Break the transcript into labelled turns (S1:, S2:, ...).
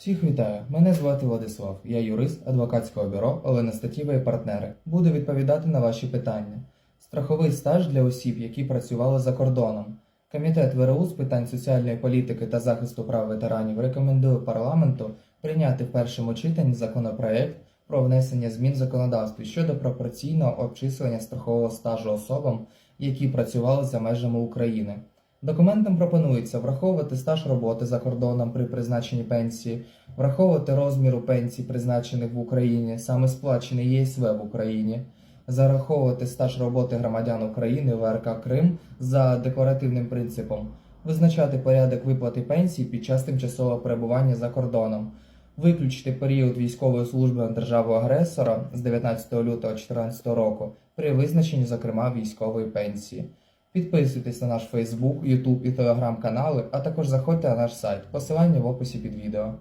S1: Всіх вітаю! Мене звати Владислав. Я юрист адвокатського бюро Олена Статіва і партнери. Буду відповідати на ваші питання. Страховий стаж для осіб, які працювали за кордоном. Комітет ВРУ з питань соціальної політики та захисту прав ветеранів рекомендує парламенту прийняти в першому читанні законопроект про внесення змін законодавстві щодо пропорційного обчислення страхового стажу особам, які працювали за межами України. Документом пропонується враховувати стаж роботи за кордоном при призначенні пенсії, враховувати розміру пенсій, призначених в Україні, саме сплачений ЄСВ в Україні, зараховувати стаж роботи громадян України в РК Крим за декларативним принципом, визначати порядок виплати пенсій під час тимчасового перебування за кордоном, виключити період військової служби на державу агресора з 19 лютого 2014 року при визначенні, зокрема, військової пенсії. Підписуйтесь на наш Фейсбук, Ютуб і Телеграм канали, а також заходьте на наш сайт. Посилання в описі під відео.